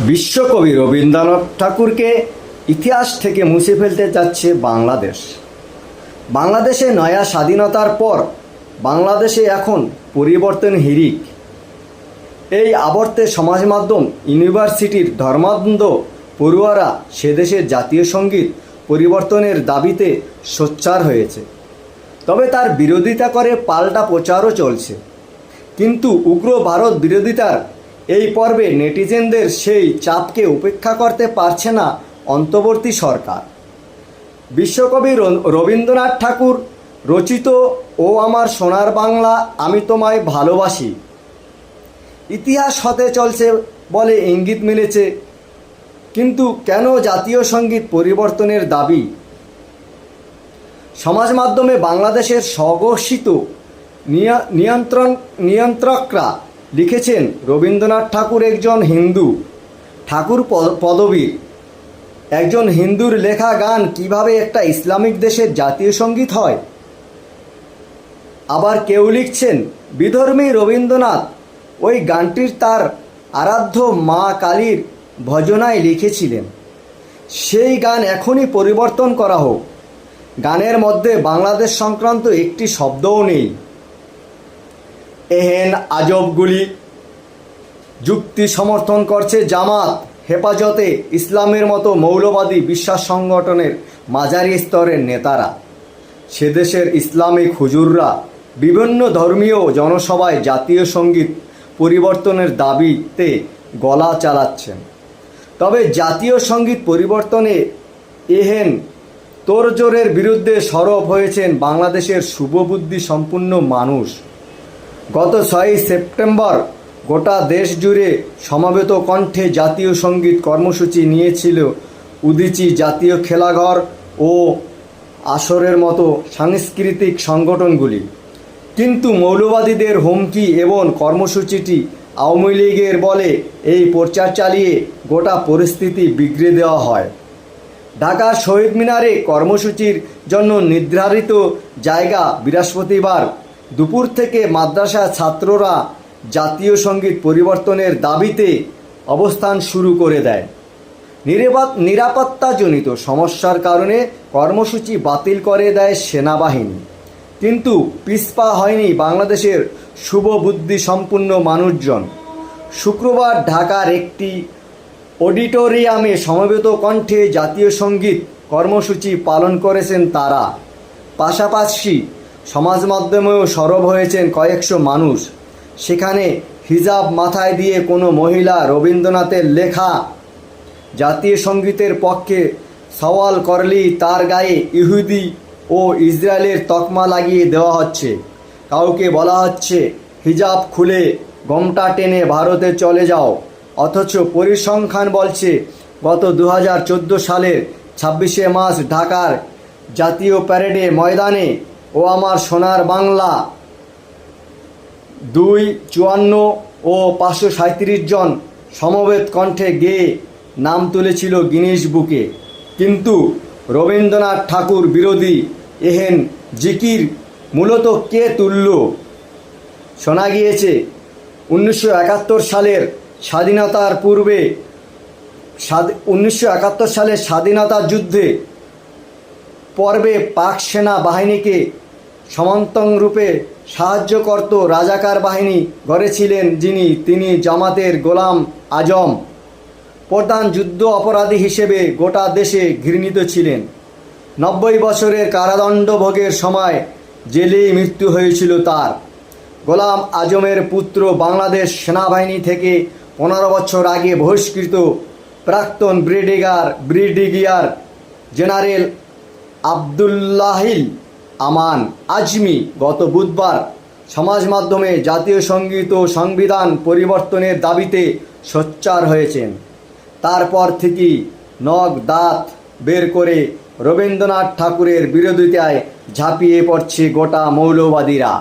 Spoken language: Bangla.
বিশ্বকবি রবীন্দ্রনাথ ঠাকুরকে ইতিহাস থেকে মুছে ফেলতে যাচ্ছে বাংলাদেশ। বাংলাদেশে নয়া স্বাধীনতার পর বাংলাদেশে এখন পরিবর্তন হিরিক। এই আবর্তে সমাজ মাধ্যম ইউনিভার্সিটির ধর্মান্ধ পড়ুয়ারা সে দেশের জাতীয় সংগীত পরিবর্তনের দাবিতে সোচ্চার হয়েছে। তবে তার বিরোধিতা করে পাল্টা প্রচারও চলছে। কিন্তু উগ্র ভারত বিরোধিতার এই পর্বে নেটিজেনদের সেই চাপকে উপেক্ষা করতে পারছে না অন্তর্বর্তী সরকার। বিশ্বকবি রবীন্দ্রনাথ ঠাকুর রচিত ও আমার সোনার বাংলা আমি তোমায় ভালোবাসি। ইতিহাস হতে চলছে বলে ইঙ্গিত মিলেছে, কিন্তু কেন জাতীয় সংগীত পরিবর্তনের দাবি? সমাজ মাধ্যমে বাংলাদেশের স্বঘোষিত নিয়া- নিয়ন্ত্রণ নিয়ন্ত্রকরা লিখেছেন রবীন্দ্রনাথ ঠাকুর একজন হিন্দু, ঠাকুর পদবী একজন হিন্দুর লেখা গান কীভাবে একটা ইসলামিক দেশের জাতীয় সংগীত হয়? আবার কেউ লিখছেন, বিধর্মী রবীন্দ্রনাথ ওই গানটির তার আরাধ্য মা কালীর ভজনায় লিখেছিলেন। সেই গান এখনই পরিবর্তন করা হোক। গানের মধ্যে বাংলাদেশ সংক্রান্ত একটি শব্দও নেই। এহেন আজবগুলি যুক্তি সমর্থন করছে জামাত হেফাজতে ইসলামের মতো মৌলবাদী বিশ্বাস সংগঠনের মাঝারি স্তরের নেতারা। সে দেশের ইসলামিক হুজুররা বিভিন্ন ধর্মীয় জনসভায় জাতীয় সংগীত পরিবর্তনের দাবিতে গলা চালাচ্ছেন। তবে জাতীয় সংগীত পরিবর্তনে এহেন তোড়জোড়ের বিরুদ্ধে সরব হয়েছেন বাংলাদেশের শুভবুদ্ধি সম্পূর্ণ মানুষ। গত ছয়ই সেপ্টেম্বর গোটা দেশ জুড়ে সমবেত কণ্ঠে জাতীয় সংগীত কর্মসূচি নিয়েছিল উদিচি জাতীয় খেলাঘর ও আসরের মতো সাংস্কৃতিক সংগঠনগুলি। কিন্তু মৌলবাদীদের হুমকি এবং কর্মসূচিটি আওয়ামী লীগের বলে এই প্রচার চালিয়ে গোটা পরিস্থিতি বিগড়ে দেওয়া হয়। ঢাকার শহীদ মিনারে কর্মসূচির জন্য নির্ধারিত জায়গা বৃহস্পতিবার দুপুর থেকে মাদ্রাসা ছাত্ররা জাতীয় সংগীত পরিবর্তনের দাবিতে অবস্থান শুরু করে দেয়। নিরাপত্তাজনিত সমস্যার কারণে কর্মসূচি বাতিল করে দেয় সেনাবাহিনী। কিন্তু পিসপা হয়নি বাংলাদেশের শুভ বুদ্ধি সম্পূর্ণ মানুষজন। শুক্রবার ঢাকার একটি অডিটোরিয়ামে সমবেত কণ্ঠে জাতীয় সংগীত কর্মসূচি পালন করেছেন তারা। পাশাপাশি সমাজ মাধ্যমেও সরব হয়েছেন কয়েকশো মানুষ। সেখানে হিজাব মাথায় দিয়ে কোনো মহিলা রবীন্দ্রনাথের লেখা জাতীয় সঙ্গীতের পক্ষে সওয়াল করলেই তার গায়ে ইহুদি ও ইসরায়েলের তকমা লাগিয়ে দেওয়া হচ্ছে। কাউকে বলা হচ্ছে, হিজাব খুলে গমটা টেনে ভারতে চলে যাও। অথচ পরিসংখ্যান বলছে, গত দু হাজার চোদ্দ সালের ছাব্বিশে মার্চ ঢাকার জাতীয় প্যারেডে ময়দানে ও আমার সোনার বাংলা। দুই চুয়ান্ন ও পাঁচশো সাঁত্রিশ জন সমবেত কণ্ঠে গেয়ে নাম তুলেছিল গিনিস বুকে। কিন্তু রবীন্দ্রনাথ ঠাকুর বিরোধী এহেন জিকির মূলত কে তুলল শোনা গিয়েছে, উনিশশো একাত্তর সালের স্বাধীনতার পূর্বে উনিশশো একাত্তর সালের স্বাধীনতা যুদ্ধে পর্বে পাক সেনা বাহিনীকে সমান্তং রূপে সাহায্য করত রাজাকার বাহিনী গড়েছিলেন যিনি, তিনি জামাতের গোলাম আজম। প্রধান যুদ্ধ অপরাধী হিসেবে গোটা দেশে ঘৃণিত ছিলেন। নব্বই বছরের কারাদণ্ড ভোগের সময় জেলেই মৃত্যু হয়েছিল তার। গোলাম আজমের পুত্র বাংলাদেশ সেনাবাহিনী থেকে পনেরো বছর আগে বহিষ্কৃত প্রাক্তন brigadier brigadier general Abdullahil Aman, Azmi গত বুধবার সমাজ মাধ্যমে জাতীয় সংগীত ও সংবিধান পরিবর্তনের দাবিতে সোচ্চার হয়েছেন। তারপর থেকেই নখ, দাঁত বের করে রবীন্দ্রনাথ ঠাকুরের বিরোধিতায় ঝাঁপিয়ে পড়ছে গোটা মৌলবাদীরা।